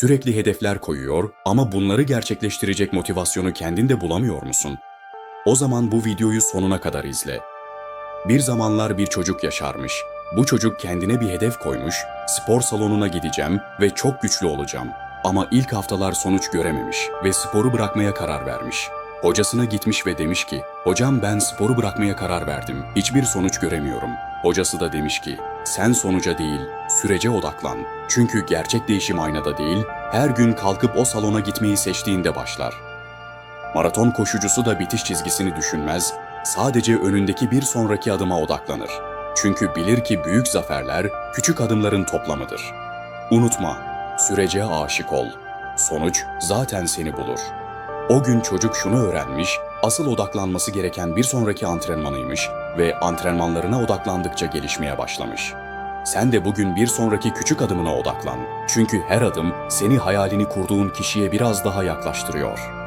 Sürekli hedefler koyuyor ama bunları gerçekleştirecek motivasyonu kendinde bulamıyor musun? O zaman bu videoyu sonuna kadar izle. Bir zamanlar bir çocuk yaşarmış. Bu çocuk kendine bir hedef koymuş, spor salonuna gideceğim ve çok güçlü olacağım. Ama ilk haftalar sonuç görememiş ve sporu bırakmaya karar vermiş. Hocasına gitmiş ve demiş ki, hocam ben sporu bırakmaya karar verdim, hiçbir sonuç göremiyorum. Hocası da demiş ki, sen sonuca değil, sürece odaklan. Çünkü gerçek değişim aynada değil, her gün kalkıp o salona gitmeyi seçtiğinde başlar. Maraton koşucusu da bitiş çizgisini düşünmez, sadece önündeki bir sonraki adıma odaklanır. Çünkü bilir ki büyük zaferler küçük adımların toplamıdır. Unutma, sürece aşık ol. Sonuç zaten seni bulur. O gün çocuk şunu öğrenmiş, asıl odaklanması gereken bir sonraki antrenmanıymış ve antrenmanlarına odaklandıkça gelişmeye başlamış. Sen de bugün bir sonraki küçük adımına odaklan. Çünkü her adım seni hayalini kurduğun kişiye biraz daha yaklaştırıyor.